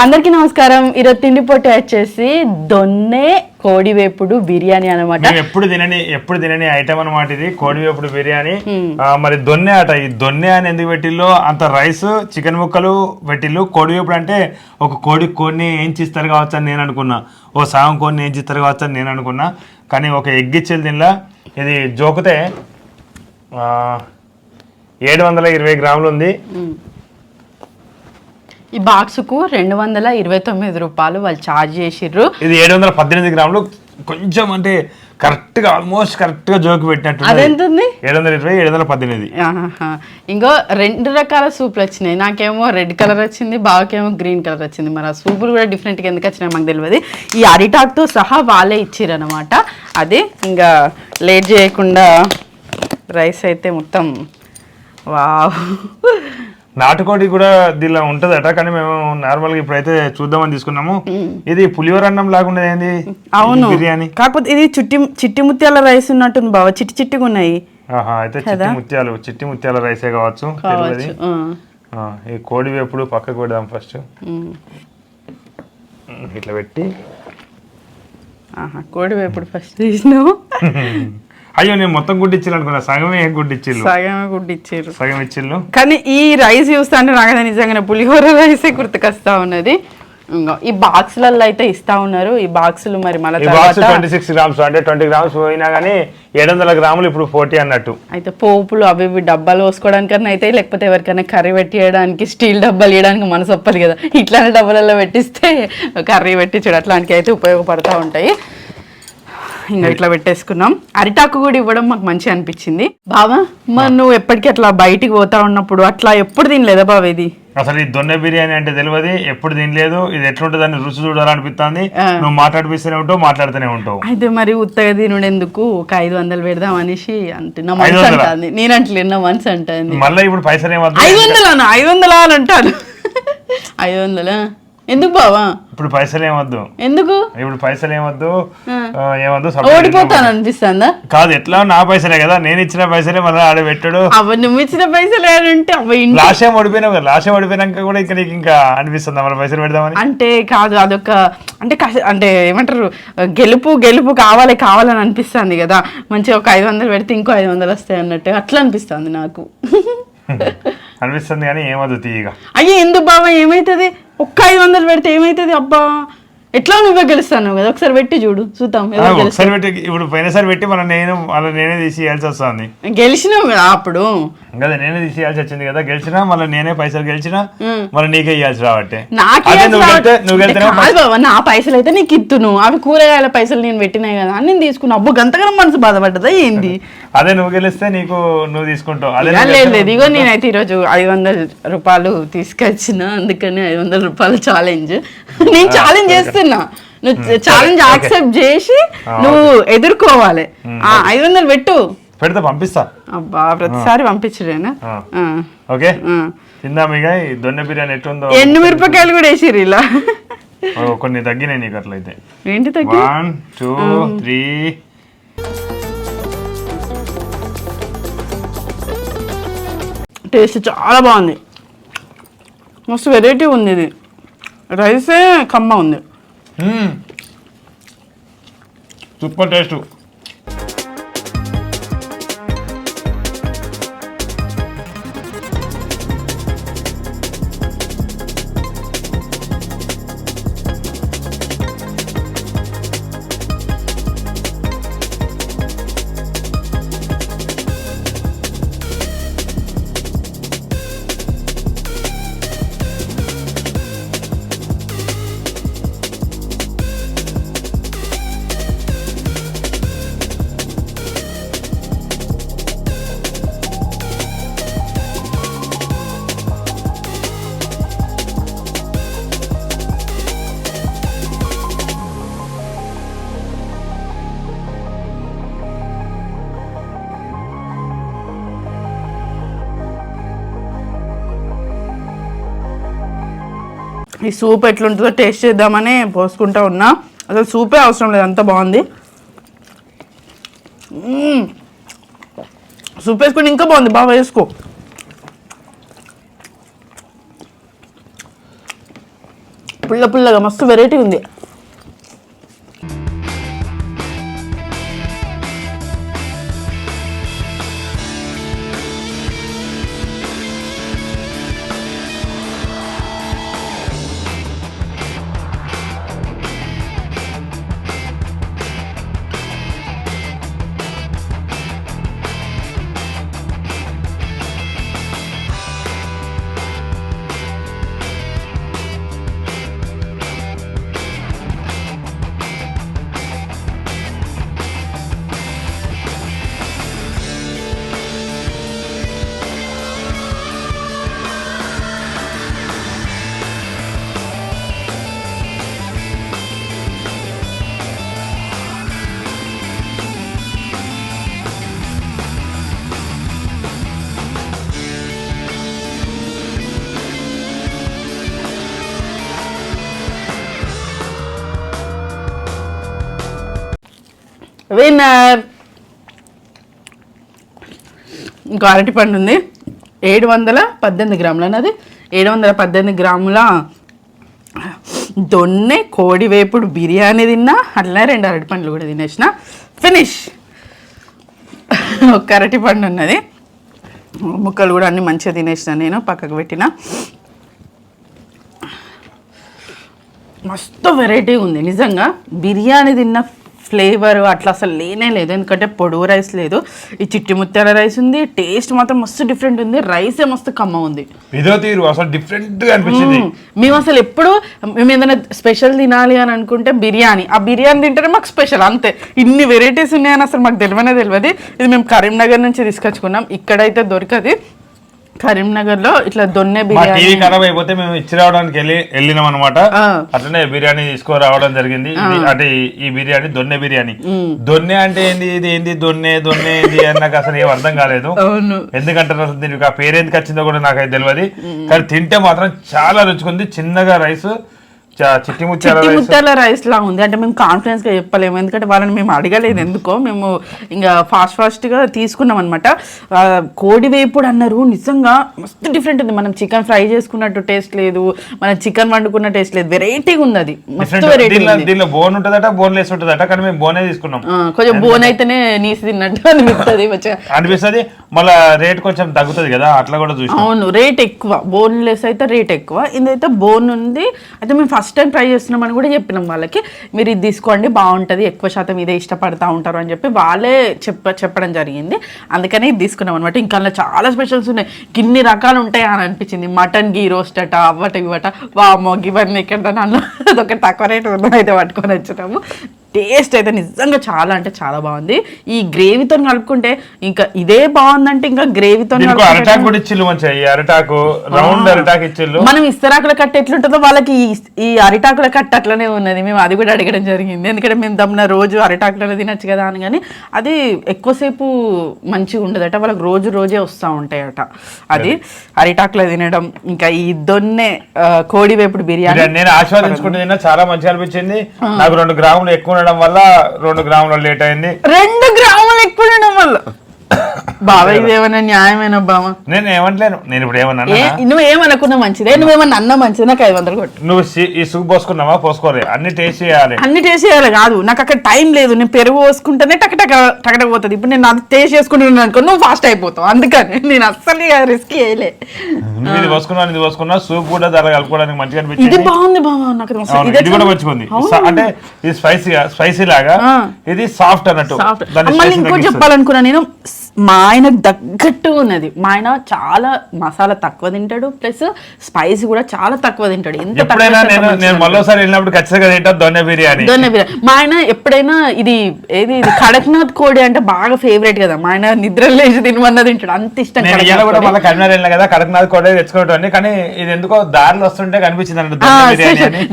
అందరికీ నమస్కారం. ఈరోజు తిండి పొట్టి వచ్చేసి దొన్నె కోడి వేపుడు బిర్యానీ అనమాట ఎప్పుడు తినని ఎప్పుడు తినని ఐటమ్ అనమాట ఇది కోడి వేపుడు బిర్యానీ మరి దొన్నె అట ఈ దొన్నె అని ఎందుకు పెట్టిల్లో? అంత రైస్ చికెన్ ముక్కలు పెట్టిల్లు. కోడి వేపుడు అంటే ఒక కోడి కోడిని ఏం చేస్తారు కావచ్చు అని నేను అనుకున్నా. ఓ సాగం కోడిని ఏం చేస్తారు కావచ్చు అని నేను అనుకున్నా. కానీ ఒక ఎగ్ ఇచ్చేది దీనిలో ఇది జోకితే ఏడు వందల ఇరవై గ్రాములు ఉంది. ఈ బాక్స్కు రెండు వందల ఇరవై తొమ్మిది రూపాయలు వాళ్ళు ఛార్జ్ చేసిర్రు. ఇది ఏడు వందల పద్దెనిమిది గ్రాములు కొంచెం అంటే కరెక్ట్గా ఆల్మోస్ట్ కరెక్ట్గా జోకి పెట్టినట్టు అదెంత ఉంది ఏడు వందల ఇరవై ఏడు వందల పద్దెనిమిది. ఇంకో రెండు రకాల సూప్లు వచ్చినాయి. నాకేమో రెడ్ కలర్ వచ్చింది బావకేమో గ్రీన్ కలర్ వచ్చింది. మరి ఆ సూపులు కూడా డిఫరెంట్గా ఎందుకు వచ్చినాయి మాకు తెలియదు ఈ అరిటాక్తో సహా వాళ్ళే ఇచ్చిర్రు అనమాట అదే ఇంకా లేట్ చేయకుండా రైస్ అయితే మొత్తం వావ్. నాటుకోడి కూడా దీనిలో ఉంటదట కానీ మేము నార్మల్గా ఇప్పుడైతే చూద్దామని తీసుకున్నాము. ఇది పులిహోర అన్నం లాగుండేది ఏంది? అవును. బిర్యానీ. కాకపోతే ఇది చిట్టి చిట్టి ముత్యాల రైస్ ఉన్నట్టుంది బావ చిట్టి చిట్టిగా ఉన్నాయి. ఆహా అయితే చిట్టి ముత్యాలు చిట్టి ముత్యాల రైసే కావచ్చు ఈ కోడి వేపుడు పక్కకు పెడదాం ఫస్ట్. ఇట్లా పెట్టి. కోడి వేపుడు ఫస్ట్ తీసినావు. అయ్యో నేను మొత్తం గుడ్డు ఇచ్చిల్లు అనుకున్నా సగమే గుడ్డు ఇచ్చిల్లు సగమే గుడ్డి ఇచ్చారు సగం ఇచ్చిల్లు కానీ ఈ రైస్ చూస్తా అంటే నాకైతే నిజంగానే పులిహోర రైసే గుర్తుకొస్తా ఉన్నది. ఈ బాక్సులలో అయితే ఇస్తా ఉన్నారు. ఈ బాక్సులు మరి తర్వాత ట్వంటీ సిక్స్ గ్రామ్స్ అంటే ట్వంటీ గ్రామ్స్ పోయినా కానీ ఏడు వందల గ్రాములు ఇప్పుడు ఫోర్టీ అన్నట్టు. అయితే పోపులు అవి ఇవి డబ్బాలు పోసుకోవడానికన్నా అయితే లేకపోతే ఎవరికైనా కర్రీ పెట్టియడానికి స్టీల్ డబ్బాలు ఇవ్వడానికి మనసు ఒప్పదు కదా. ఇట్లాంటి డబ్బాలలో పెట్టిస్తే కర్రీ పెట్టించడం అట్లాంటివి అయితే ఉపయోగపడతా ఉంటాయి. ఇంకా ఇట్లా పెట్టేసుకున్నాం. అరిటాకు కూడా ఇవ్వడం మాకు మంచిగా అనిపించింది. బావా మరి నువ్వు ఎప్పటికీ అట్లా బయటికి పోతా ఉన్నప్పుడు అట్లా ఎప్పుడు తినలేదా బావ ఇది? అసలు ఈ దొన్నె బిర్యానీ అంటే తెలియదు. ఎప్పుడు తినలేదు. ఇది ఎట్లుంటుందని రుచి చూడాలనిపిస్తుంది. ఆ. నువ్వు మాట్లాడిపిస్తూనే ఉంటావు మాట్లాడుతూనే ఉంటావు. అయితే మరి ఉత్తగా తినుడు ఎందుకు ఒక ఐదు వందలు పెడదాం అనేసి అంటే నా మనసు? అంటుంది. నేను అంటలే నా మనసు అంటుంది. మళ్ళీ ఇప్పుడు పైసలు ఐదు వందలు ఐదు వందలా అని అంటాను ఐదు వందలా? ఎందుకు బావా? ఇప్పుడు పైసలు ఏమద్దు. ఎందుకు? ఇప్పుడు పైసలు ఏమద్దు ఏమద్దు ఓడిపోతాను అనిపిస్తుందా? కాదు ఎట్లా? నా పైసలే కదా నేను ఇచ్చిన పైసలే మళ్ళీ ఆడ పెట్టాడు. అవ నువ్వు ఇచ్చిన పైసలు ఇంటి లాస్ట్ టైం ఓడిపోయినావు కదా లాస్ట్ టైం ఓడిపోయినాక కూడా ఇంకా నీకు ఇంకా అనిపిస్తుంది మన పైసలు పెడదామని? అంటే కాదు అదొక అంటే అంటే ఏమంటారు గెలుపు గెలుపు కావాలి కావాలని అనిపిస్తుంది కదా. మంచిగా ఒక ఐదు వందలు పెడితే ఇంకో ఐదు వందలు వస్తాయి అన్నట్టు. అట్లా అనిపిస్తుంది నాకు. అనిపిస్తుంది కానీ ఏమద్దు తీయగా. అయ్యే ఎందుకు బాబా ఏమైతుంది? ఒక్క ఐదు వందలు పెడితే ఏమైతుంది అబ్బా? ఎట్లా నువ్వే గెలుస్తాను కదా? ఒకసారి పెట్టి చూడు చూద్దాం ఒకసారి పెట్టి ఇప్పుడు పోయినసారి పెట్టి మన నేను మళ్ళీ నేనే తీసి ఇవ్వాల్సి వస్తుంది. గెలిచినావు కదా అప్పుడు? కదా నేనే తీసి ఇవ్వాల్సి వచ్చింది కదా గెలిచినా మళ్ళీ నేనే పైసలు గెలిచినా. మళ్ళీ నీకే ఇవ్వాల్సి రాబట్టే నాకే నా పైసలు అయితే నీకు ఇత్తును. అవి కూరగాయల పైసలు నేను పెట్టినాయి కదా అని నేను తీసుకున్నా. అబ్బో గంతగానం మనసు బాధపడ్డదా ఏంది? అదే నువ్వు గెలిస్తే నీకు నువ్వు తీసుకుంటావు. లేదు లేదు ఇగో నేనైతే ఈరోజు ఐదు వందల రూపాయలు తీసుకొచ్చిన అందుకని ఐదు వందల రూపాయలు ఛాలెంజ్ నేను ఛాలెంజ్ చేస్తున్నా. నువ్వు ఛాలెంజ్ యాక్సెప్ట్ చేసి నువ్వు ఎదుర్కోవాలి. ఆ ఐదు వందలు పెట్టు. పెడితే పంపిస్తా. అబ్బా ప్రతిసారి పంపించడేనా ఓకే. ఆ. తిందాం ఇక ఈ దొన్నె బిర్యానీ ఎట్లుందో ఎండు మిరపకాయలు కూడా వేసిర్రు ఇలా. కొన్ని తగ్గినాయి నీకు అట్లయితే ఏంటి తగ్గి? One two three. టేస్ట్ చాలా బాగుంది. మస్తు వెరైటీ ఉంది ఇది. రైసే కమ్మ ఉంది. Super taste. ఈ సూప్ ఎట్లుంటుందో టేస్ట్ చేద్దామని పోసుకుంటా ఉన్నా. అసలు సూపే అవసరం లేదు అంత బాగుంది. సూప్ వేసుకుని ఇంకా బాగుంది బాగా వేసుకో. పుల్ల పుల్లగా మస్తు వెరైటీ ఉంది. విన్నర్ ఇంకో అరటిపండు ఉంది. ఏడు వందల పద్దెనిమిది గ్రాములు అన్నది. ఏడు వందల పద్దెనిమిది గ్రాముల దొన్నె కోడి వేపుడు బిర్యానీ తిన్నా అట్లా రెండు అరటి పండ్లు కూడా తినేసిన. ఫినిష్ ఒక అరటి పండు ఉన్నది. ముక్కలు కూడా అన్నీ మంచిగా తినేసిన నేను పక్కకు పెట్టిన. మస్తు వెరైటీ ఉంది నిజంగా. బిర్యానీ తిన్న ఫ్లేవర్ అట్లా అసలు లేనే లేదు. ఎందుకంటే పొడవు రైస్ లేదు. ఈ చిట్టి ముత్యాల రైస్ ఉంది. టేస్ట్ మాత్రం మస్తు డిఫరెంట్ ఉంది. రైసే మస్తు కమ్మ ఉంది. ఇదో తీరు. అసలు డిఫరెంట్గా అనిపించింది. మేము. అసలు ఎప్పుడు మేము ఏదైనా స్పెషల్ తినాలి అని అనుకుంటే బిర్యానీ. ఆ బిర్యానీ తింటేనే మాకు స్పెషల్. అంతే. ఇన్ని వెరైటీస్ ఉన్నాయని అసలు మాకు తెలియనే తెలియదు ఇది మేము కరీంనగర్ నుంచి తీసుకొచ్చుకున్నాం. ఇక్కడైతే దొరకదు. కరీంనగర్లో ఇట్లా దొన్నె మా టీవీ బిర్యానీ. ఖరాబ్ అయిపోతే మేము ఇచ్చి రావడానికి వెళ్ళి వెళ్ళినాం అనమాట ఆ. అట్లనే బిర్యానీ తీసుకురావడం జరిగింది. ఇది అంటే ఈ- ఈ బిర్యానీ దొన్నె బిర్యానీ. దొన్నె అంటే ఏంది ఇది ఏంది దొన్నె దొన్నె ఏంది అని నాకు అసలు ఏం అర్థం కాలేదు. అవును. ఎందుకంటే అసలు దీనికి ఆ పేరు ఎందుకు వచ్చిందో కూడా నాకైతే తెలియదు. కానీ తింటే మాత్రం చాలా రుచిగా చిన్నగా రైస్ చిట్టి ముత్యాల రైస్ లా ఉంది. అంటే మేము కాన్ఫిడెన్స్గా చెప్పలేము. ఎందుకంటే వాళ్ళని మేము అడగలేదు ఎందుకో. మేము ఇంకా ఫాస్ట్ ఫాస్ట్గా తీసుకున్నాం అనమాట కోడి వేపుడు అన్నారు. నిజంగా మస్తు డిఫరెంట్ ఉంది. మనం చికెన్ ఫ్రై చేసుకున్నట్టు టేస్ట్ లేదు. మనం చికెన్ వండుకున్న టేస్ట్ లేదు. వెరైటీగా ఉంది అది. మస్తు Different. వెరైటీ దీనిలో బోన్ ఉంటుందట బోన్ లెస్ ఉంటుందట. కానీ మేము బోనే తీసుకున్నాం. కొంచెం బోన్ అయితేనే నీసి తిన్నట్టు అనిపిస్తుంది. అనిపిస్తుంది. మళ్ళా రేట్ కొంచెం తగ్గుతుంది కదా. అట్లా కూడా చూసి అవును. రేట్ ఎక్కువ. బోన్లెస్ అయితే రేట్ ఎక్కువ. ఇదైతే బోన్ ఉంది. అయితే మేము ఫస్ట్ టైం ట్రై చేస్తున్నామని కూడా చెప్పినాం వాళ్ళకి. మీరు ఇది తీసుకోండి బాగుంటుంది ఎక్కువ శాతం ఇదే ఇష్టపడతా ఉంటారు అని చెప్పి వాళ్ళే చెప్ప చెప్పడం జరిగింది. అందుకనే ఇది తీసుకున్నాం అనమాట ఇంకా అందులో చాలా స్పెషల్స్ ఉన్నాయి. గిన్ని రకాలు ఉంటాయి అని అనిపించింది. మటన్ గీ రోస్ట్ అట అవ్వట ఇవ్వట. వామో ఇవన్నీ ఎక్కడ నన్ను అదొక తక్కువ రేట్ అయితే పట్టుకొని వచ్చినాము. టేస్ట్ అయితే నిజంగా చాలా అంటే చాలా బాగుంది. ఈ గ్రేవీతో కలుపుకుంటే ఇంకా ఇదే బాగుందంటే ఇంకా గ్రేవీతో అరటాకు కూడా ఇచ్చిల్లు మంచిగా. అరటాకు రౌండ్ అరటాకు ఇచ్చిల్లు మనం ఇస్తరాకుల కట్ట ఎట్లుంటుందో వాళ్ళకి ఈ- అరిటాకుల కట్ట అట్లనే ఉన్నది. మేము అది కూడా అడగడం జరిగింది. ఎందుకంటే మేము దమ్మున రోజు అరిటాకులలో తినచ్చు కదా అని. కానీ అది ఎక్కువసేపు మంచిగా ఉండదట. వాళ్ళకి రోజు రోజే వస్తూ ఉంటాయట. అది అరిటాకులో తినడం ఇంకా ఈ దొన్నె కోడి వేపుడు బిర్యానీ. నేను ఆస్వాదించుకుంటే చాలా మంచిగా అనిపించింది. నాకు రెండు గ్రాములు ఎక్కువ ఉండడం వల్ల రెండు గ్రాములు లేట్ అయింది. రెండు గ్రాములు ఎక్కువ ఉండడం వల్ల. బావ ఇదేమైనా న్యాయమైన బావ? నేను ఏమంటలేను నేను ఇప్పుడు ఏమన్నా నువ్వు ఏమనుకున్నా మంచిదే. నువ్వేమన్నా అన్నా మంచిది. నాకు ఐదు వందలు కొట్టు. నువ్వు సూప్ పోసుకున్నావా? పోసుకోలే అన్ని టేస్ట్ చేయాలి. అన్ని టేస్ట్ చేయాలి కాదు. నాకు అక్కడ టైం లేదు. నేను పెరుగు పోసుకుంటేనే టక టక టకటక పోతుంది. ఇప్పుడు నేను అది టేస్ట్ చేసుకుంటున్నాను అనుకో నువ్వు ఫాస్ట్ అయిపోతావు. అందుకని నేను అస్సలు రిస్క్ చేయలే నువ్వు ఇది పోసుకున్నావు ఇది పోసుకున్నా సూప్ కూడా ధర కలుపుకోవడానికి మంచిగా ఇది అనిపించింది బాగుంది బాబా నాకు ఇదే ఇది కూడా మంచిగా అంటే ఇది స్పైసీ స్పైసీ లాగా. ఇది సాఫ్ట్ అన్నట్టు. మళ్ళీ ఇంకోటి. చెప్పాలనుకున్నా నేను మా ఆయన తగ్గట్టు ఉన్నది. మా ఆయన చాలా మసాలా తక్కువ తింటాడు. ప్లస్ స్పైసీ కూడా చాలా తక్కువ తింటాడు. ఎంత బిర్యానీ. దొన్నె బిర్యానీ మా ఆయన ఎప్పుడైనా ఇది ఏది ఇది కడక్నాథ్ కోడి అంటే బాగా ఫేవరెట్ కదా. మా ఆయన నిద్ర లేచి తినమన్న తింటాడు. అంత ఇష్టం కదా కడక్నాథ్ కూడా తెచ్చుకోవటం కానీ ఇది ఎందుకో దారిలో వస్తుంటే కనిపించింది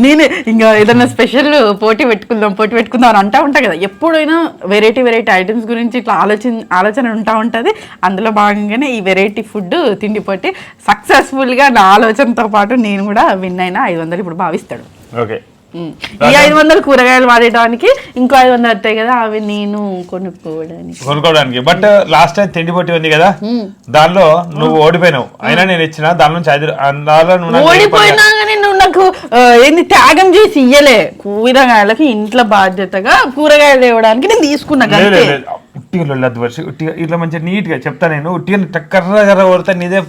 నేనే ఇంకా ఏదైనా స్పెషల్ పోటీ పెట్టుకుందాం పోటీ పెట్టుకుందాం అని అంటా ఉంటా కదా. ఎప్పుడైనా వెరైటీ వెరైటీ ఐటమ్స్ గురించి ఇట్లా ఆలోచన ఆలోచన ఉంటా ఉంటది. అందులో భాగంగానే ఈ వెరైటీ ఫుడ్ తిండి పోటీ సక్సెస్ఫుల్గా నా ఆలోచనతో పాటు నేను కూడా విన్ అయినా ఐదు వందలు ఇప్పుడు భావిస్తాడు. ఓకే. ఈ ఐదు వందలు కూరగాయలు వాడేయడానికి ఇంకో ఐదు వందలు వస్తాయి కదా అవి నేను కొనుక్కోవడానికి. కొనుక్కోవడానికి. బట్ లాస్ట్ టైం తిండి పొట్టి ఉంది కదా దానిలో నువ్వు ఓడిపోయినావు. అయినా నేను ఇచ్చిన దాని నుంచి ఐదు ఓడిపోయినా కానీ నువ్వు నాకు ఏంది త్యాగం చేసి ఇయ్యలే. కూరగాయలకి ఇంట్లో బాధ్యతగా కూరగాయలు తేవడానికి నేను తీసుకున్నా లొల్లద్దు వర్షి ఉట్టిగా ఇట్లా మంచిగా నీట్గా చెప్తా నేను ఉట్టిగా టక్కర్ర కర్ర కొడతా నీదే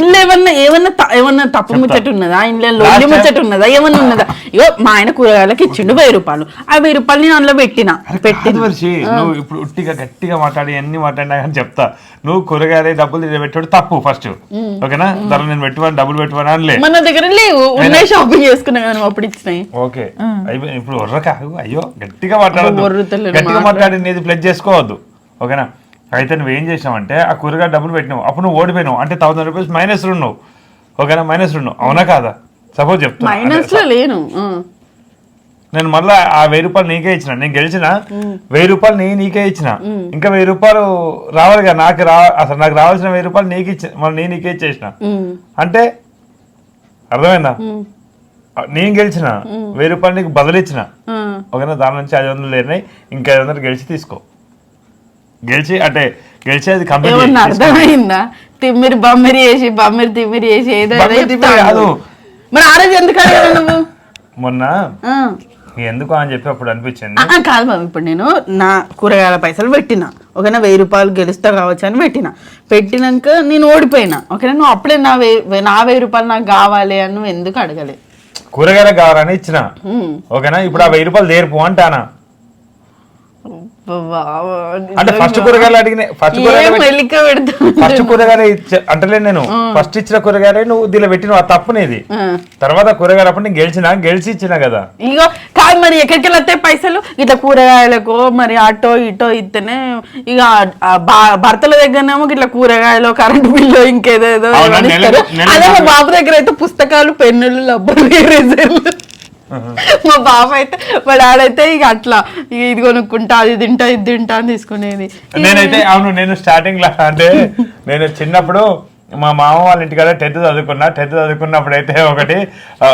ఇల్లు ఏమన్నా ఏమన్నా ఏమన్నా తప్పు ముచ్చట ఉన్నదా? ఇంట్లో ముచ్చట ఉన్నదా? ఏమన్నా ఉన్నదా? ఇగో మా ఆయన కూరగాయలకి ఇచ్చిండు వెయ్యి రూపాయలు. ఆ వెయ్యి రూపాయలు నేను అందులో పెట్టిన. పెట్టి వర్షి నువ్వు ఇప్పుడు ఉట్టిగా గట్టిగా మాట్లాడి అన్ని మాట్లాడినా కానీ చెప్తా. నువ్వు కూరగాయలు డబ్బులు ఇది పెట్టాడు తప్పు ఫస్ట్ ఓకేనా? ధర నేను పెట్టుకోని డబ్బులు పెట్టుకోని అనలే. మన దగ్గర లేవు. ఉన్నాయి షాపింగ్ చేసుకున్నా కానీ అప్పుడు ఇచ్చినాయి. ఓకే. అయిపోయి ఇప్పుడు ఒర్రక? అయ్యో గట్టిగా ఒర్రుతలేను, గట్టిగా మాట్లాడి. నీది ప్లెజ్ చేసుకోవద్దు. ఓకేనా? అయితే నువ్వు ఏం చేసావంటే ఆ కూరగాయ డబ్బులు పెట్టినావు. అప్పుడు నువ్వు ఓడిపోయినావు. అంటే థౌసండ్ రూపీస్ మైనస్ ఉన్నావు. ఓకేనా? మైనస్ ఉన్నావు. అవునా కాదా? సపోజ్లో లేను. నేను మళ్ళీ ఆ వెయ్యి రూపాయలు నీకే ఇచ్చిన. నేను గెలిచిన వెయ్యి రూపాయలు నీ నీకే ఇచ్చిన. ఇంకా వెయ్యి రూపాయలు రావాలి కదా? నాకు రా అసలు నాకు రావాల్సిన వెయ్యి రూపాయలు నీకు ఇచ్చిన మళ్ళీ నేను నీకే ఇచ్చేసిన. అంటే అర్థమైందా? నేను గెలిచిన. వెయ్యి రూపాయలు నీకు బదులు ఇచ్చిన. ఆ. ఓకేనా? దాని నుంచి ఐదు వందలు లేరినాయి ఇంకా ఐదు వందలు గెలిచి తీసుకో. గెలిచి అంటే గెలిచి అది కంప్లీట్ ఏమన్నా అర్థమైందా? తిమ్మిరి బమ్మిరి చేసి బమ్మిరి తిమ్మిరి చేసి ఏదో చెప్తావు. కాదు. మరి ఆ రోజు ఎందుకు అడగలేదు నువ్వు? మొన్న ఆ. ఎందుకు అని చెప్పి అప్పుడు అనిపించింది. ఆ, ఆ, కాదు బాబు ఇప్పుడు నేను నా కూరగాయల పైసలు పెట్టిన. ఓకేనా వెయ్యి రూపాయలు గెలుస్తా కావచ్చు అని పెట్టిన. పెట్టినాక నేను ఓడిపోయినా. ఓకేనా నువ్వు అప్పుడే నా వెయ్యి నా వెయ్యి రూపాయలు నాకు కావాలి అని నువ్వు ఎందుకు అడగలే? కూరగాయలు కావాలని ఇచ్చిన. ఓకేనా ఇప్పుడు ఆ వెయ్యి రూపాయలు దేర్పు అంటానా? అంటే ఫస్ట్ కూరగాయలు అడిగిన ఫస్ట్ కూరగాయలు ఫస్ట్ కూరగాయలు అంటలే నేను. ఫస్ట్ ఇచ్చిన కూరగాయలే నువ్వు దీనిలో పెట్టిన ఆ తప్పు నీది. ఆ. తర్వాత కూరగాయలు అప్పుడు నేను గెలిచిన గెలిచి ఇచ్చిన కదా. ఇగో కాదు మరి ఎక్కడికి వస్తాయి పైసలు? ఇట్లా కూరగాయలకు మరి అటో ఇటో ఇస్తేనే ఇక భర్తల దగ్గరనేమో ఇట్లా కూరగాయలు కరెంటు బిల్లు ఇంకేదేదో అదే బాబు దగ్గర అయితే పుస్తకాలు పెన్నులు ఎరేజర్లు. మా బాబు అయితే మా డాడైతే ఇక అట్లా ఇక ఇది కొనుక్కుంటా అది తింటా ఇది తింటా అని తీసుకునేది. నేనైతే అవును నేను స్టార్టింగ్లో అంటే నేను చిన్నప్పుడు మా మామ వాళ్ళ ఇంటికాడ టెన్త్ చదువుకున్నా టెన్త్ చదువుకున్నప్పుడు అయితే ఒకటి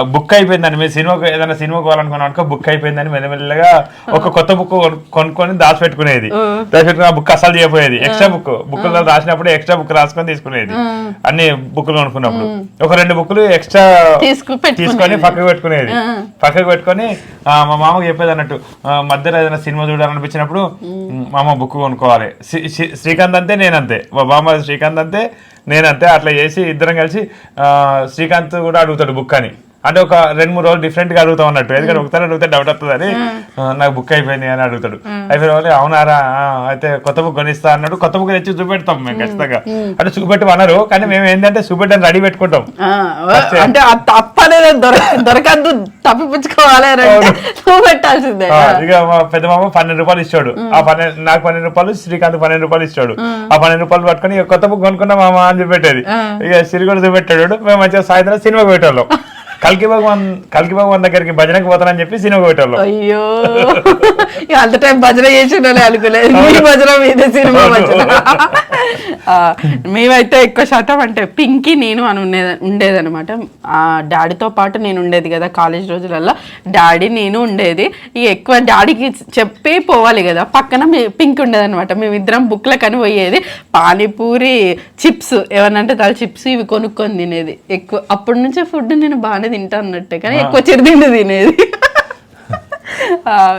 బుక్ అయిపోయిందని మీరు సినిమాకు ఏదైనా సినిమా పోవాలనుకున్నా అనుకో బుక్ అయిపోయిందని మెల్లమెల్లగా ఒక కొత్త బుక్ కొనుక్కొని దాచిపెట్టుకునేది. దాచిపెట్టుకుని ఆ బుక్ అసలు చేయపోయేది ఎక్స్ట్రా బుక్. బుక్ రాసినప్పుడు ఎక్స్ట్రా బుక్ రాసుకొని తీసుకునేది. అన్ని బుక్లు కొనుక్కున్నప్పుడు. ఒక రెండు బుక్లు ఎక్స్ట్రా. తీసుకొని పక్కకు పెట్టుకునేది. పక్కకు పెట్టుకొని మా మామకి చెప్పేది అన్నట్టు మధ్యలో ఏదైనా సినిమా చూడాలనిపించినప్పుడు మామ బుక్ కొనుక్కోవాలి. శ్రీ- శ్రీ- శ్రీకాంత్ అంతే నేనంతే. మా మామ శ్రీకాంత్ అంతే నేనంతే అట్లా చేసి ఇద్దరం కలిసి ఆ, శ్రీకాంత్ కూడా అడుగుతాడు బుక్ అని. అంటే ఒక రెండు మూడు రోజులు డిఫరెంట్గా అడుగుతాం అన్నట్టు. ఎందుకంటే ఒకసారి అడిగితే డౌట్ వస్తుందని ఆ, నాకు బుక్ అయిపోయింది అని అడుగుతాడు. అయిపోయిన వాళ్ళు అవునారా? అయితే కొత్త బుక్ కొనిస్తా అన్నాడు. కొత్త బుక్ తెచ్చి చూపెడతాం మేము ఖచ్చితంగా. అంటే చూపెట్టి అన్నారు. కానీ మేము ఏంటంటే చూపెట్టని రెడీ పెట్టుకుంటాం. అంటే దొరక దొరకద్దు. తప్పిపుచ్చుకోవాలి అని ఇక మా పెద్ద మామ పన్నెండు రూపాయలు ఇచ్చాడు. ఆ పన్నెండు నాకు పన్నెండు రూపాయలు శ్రీకాంత్ పన్నెండు రూపాయలు ఇచ్చాడు. ఆ పన్నెండు రూపాయలు పట్టుకొని కొత్త బుక్ కొనుక్కున్నా మామ అని చెప్పేది ఇక సిరిగొడ చూపెట్టాడు. మేము మంచిగా సాయంత్రం సినిమాకి పెట్టేవాళ్ళం కల్కి భగవాన్ కల్కి భగవాన్ దగ్గరికి భజనకి పోతానని చెప్పి సినిమాకి పెట్టేవాళ్ళం అయ్యో. అంత టైం భజన చేసిన అనుకోలేదు మీ భజన మీద సినిమా భజన. మేమైతే ఎక్కువ శాతం అంటే పింకీ నేను అని ఉండేది ఉండేదన్నమాట. ఆ డాడీతో పాటు నేను ఉండేది కదా కాలేజ్ రోజులలో డాడీ నేను ఉండేది. ఇక ఎక్కువ డాడీకి చెప్పి పోవాలి కదా. పక్కన పింక్ ఉండేది అనమాట మేమిద్దరం బుక్లకని పోయేది. పానీపూరి చిప్స్. ఏమన్నంటే దాని చిప్స్ ఇవి కొనుక్కొని తినేది. ఎక్కువ అప్పటి నుంచే ఫుడ్ నేను బాగానే తింటా అన్నట్టే కానీ ఎక్కువ చిరుతిండి తినేది.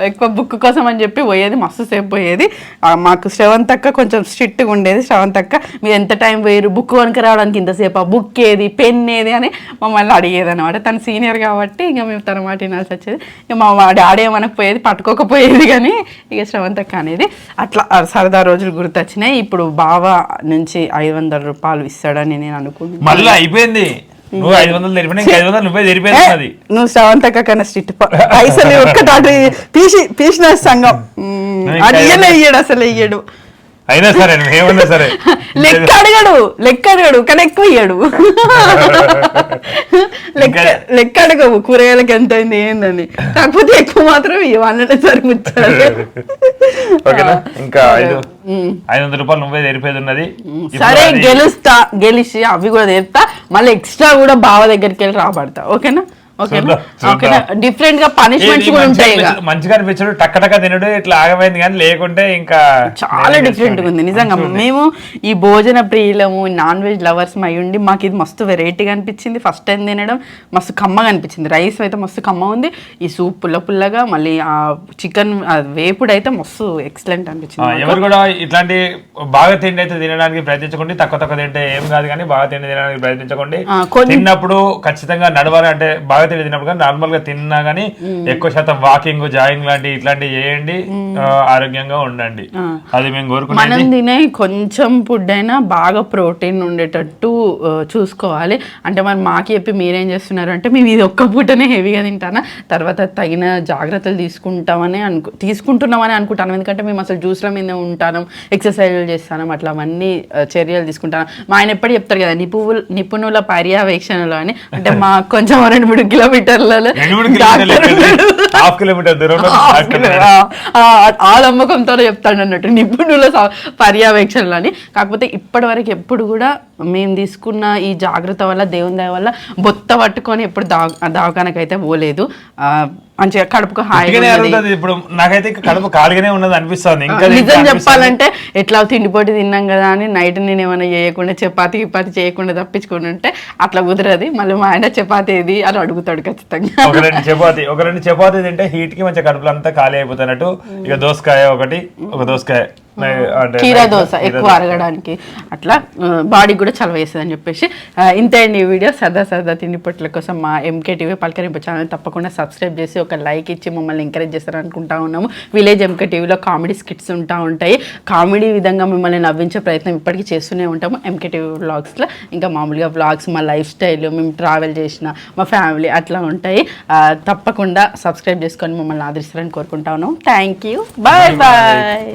ఎక్కువ బుక్ కోసం అని చెప్పి పోయేది మస్తు సేపు పోయేది. మాకు శ్రవంత్ అక్క కొంచెం స్ట్రిక్ట్గా ఉండేది. శ్రవంత్ అక్క మీరు ఎంత టైం పోయారు బుక్ కొనుక రావడానికి ఇంతసేపు ఆ బుక్ ఏది? పెన్ ఏది? అని మమ్మల్ని అడిగేది అనమాట తను సీనియర్ కాబట్టి ఇక మేము తన మాట వినాల్సి వచ్చేది. ఇక మా డాడీ ఏమనకపోయేది పట్టుకోకపోయేది కానీ ఇక శ్రవంత్ అక్క అనేది. అట్లా సరదా రోజులు గుర్తొచ్చినాయి. ఇప్పుడు బావ నుంచి ఐదు వందల రూపాయలు ఇస్తాడని నేను అనుకుంటున్నాను. మళ్ళీ అయిపోయింది. నువ్వు ఐదు వందలు తెరిపినా ఇంకా ఐదు వందలు నువ్వే తెరిపోయింది అది నువ్వు శ్రవంత్ అక్క కన్నా స్ట్రిక్ట్ పైసలు ఒక్కటి తీసి తీసిన సంఘం మ్మ్. నువ్వు అది ఇయ్యడు అసలు ఇయ్యడు అయినా సరే ఏమన్నా సరే. లెక్క అడగడు లెక్క అడగడు కానీ ఎక్కువ ఇయ్యడు. లెక్క లెక్క అడగవు కూరగాయలకి ఎంత అయింది ఏందని. కాకపోతే ఎక్కువ మాత్రం ఇవ్వాలంటే సరిపుచ్చాడు ఓకేనా? ఇంకా ఐదు. ఐదు వందల రూపాయలు నువ్వే తెరిపేది ఉన్నది. సరే గెలుస్తా గెలిచి అవి కూడా తెస్తా. మళ్ళీ ఎక్స్ట్రా కూడా బావ దగ్గరికి వెళ్ళి రాబడతా. ఓకేనా? డిఫరెంట్గా పనిష్మెంట్స్ కూడా ఉంటాయి మంచిగా అనిపించడు. టక్క టక్క తినడు ఇట్లా ఆగమైంది కానీ లేకుంటే ఇంకా చాలా డిఫరెంట్ ఉంది. నిజంగా. మేము ఈ భోజన ప్రియులము నాన్ వెజ్ లవర్స్ అయి ఉండి మాకు ఇది మస్తు వెరైటీగా అనిపించింది. ఫస్ట్ టైం తినడం మస్తు కమ్మగా అనిపించింది. రైస్ అయితే మస్తు కమ్మ ఉంది. ఈ సూప్ పుల్ల పుల్లగా మళ్ళీ ఆ చికెన్ వేపుడు అయితే మస్తు ఎక్సలెంట్ అనిపించింది. ఎవరు కూడా ఇట్లాంటి బాగా తిండి అయితే తినడానికి ప్రయత్నించకండి. తక్కువ తక్కువ తింటే ఏం కాదు కానీ బాగా తిండి తినడానికి ప్రయత్నించకండి. తిన్నప్పుడు ఖచ్చితంగా నడవాలి అంటే బాగా తిండి తిన్నప్పుడు కానీ నార్మల్గా తిన్నా కానీ ఎక్కువ శాతం వాకింగ్ జాగింగ్ లాంటి ఇట్లాంటివి చేయండి ఆరోగ్యంగా ఉండండి. అది మేము మనం కోరుకునేది తినే కొంచెం ఫుడ్ అయినా బాగా ప్రోటీన్ ఉండేటట్టు చూసుకోవాలి. అంటే మరి మాకు చెప్పి మీరేం చేస్తున్నారు అంటే మేము ఇది ఒక్క పూటనే హెవీగా తింటానా? తర్వాత తగిన జాగ్రత్తలు తీసుకుంటామని అనుకు తీసుకుంటున్నామని అనుకుంటాను. ఎందుకంటే మేము అసలు జ్యూస్ల మీద ఉంటాను ఎక్సర్సైజ్లు చేస్తాను అట్లా అవన్నీ చర్యలు తీసుకుంటాను. మా ఆయన ఎప్పుడు చెప్తారు కదా నిపుణుల నిపుణుల పర్యవేక్షణలో అని. అంటే మా కొంచెం రెండు మూడు కిలోమీటర్లలో హాఫ్ కిలోమీటర్ దూరంలో. ఆ, నమ్మకంతో చెప్తాడు అన్నట్టు నిపుణుల స- పర్యవేక్షణలు అని కాకపోతే ఇప్పటి వరకు ఎప్పుడు కూడా మేము తీసుకున్న ఈ జాగ్రత్త వల్ల దేవుని దయ వల్ల బొత్త పట్టుకొని ఎప్పుడు దా దవాఖానకైతే పోలేదు. మంచిగా కడుపుకు హాయిగా ఇప్పుడు నాకైతే కడుపు ఖాళీగానే ఉన్నది అనిపిస్తుంది. ఇంకా నిజం. చెప్పాలంటే ఎట్లా తిండిపోటీ తిన్నాం కదా అని నైట్ నేను ఏమైనా చేయకుండా చపాతి గిపాతి చేయకుండా తప్పించుకుని ఉంటే అట్లా కుదరది. మళ్ళీ మా ఆయన చపాతి ఏది అని అడుగుతాడు ఖచ్చితంగా. ఒక రెండు చపాతి ఒక రెండు చపాతి తింటే హీట్కి మంచిగా కడుపులో అంతా ఖాళీ అయిపోతున్నట్టు. ఇక దోసకాయ ఒకటి ఒక దోసకాయ కీరా దోశ ఎక్కువ. అరగడానికి. అట్లా బాడీకి కూడా చలవ వేస్తుంది అని చెప్పేసి. ఇంతే అండి ఈ వీడియో. సరదా సరదా తిండి పొట్ల కోసం మా ఎంకే టీవీ పలకరింపు ఛానల్ తప్పకుండా సబ్స్క్రైబ్ చేసి ఒక లైక్ ఇచ్చి మమ్మల్ని ఎంకరేజ్ చేస్తారు అనుకుంటా ఉన్నాము. విలేజ్ ఎంకే టీవీలో కామెడీ స్కిట్స్ ఉంటా ఉంటాయి. కామెడీ విధంగా మిమ్మల్ని నవ్వించే ప్రయత్నం ఇప్పటికీ చేస్తూనే ఉంటాము ఎంకే టీవీ వ్లాగ్స్లో ఇంకా మామూలుగా వ్లాగ్స్ మా లైఫ్ స్టైల్ మేము ట్రావెల్ చేసిన మా ఫ్యామిలీ అట్లా ఉంటాయి. తప్పకుండా సబ్స్క్రైబ్ చేసుకొని మమ్మల్ని ఆదరిస్తారని కోరుకుంటా ఉన్నాం థ్యాంక్ యూ బాయ్ బాయ్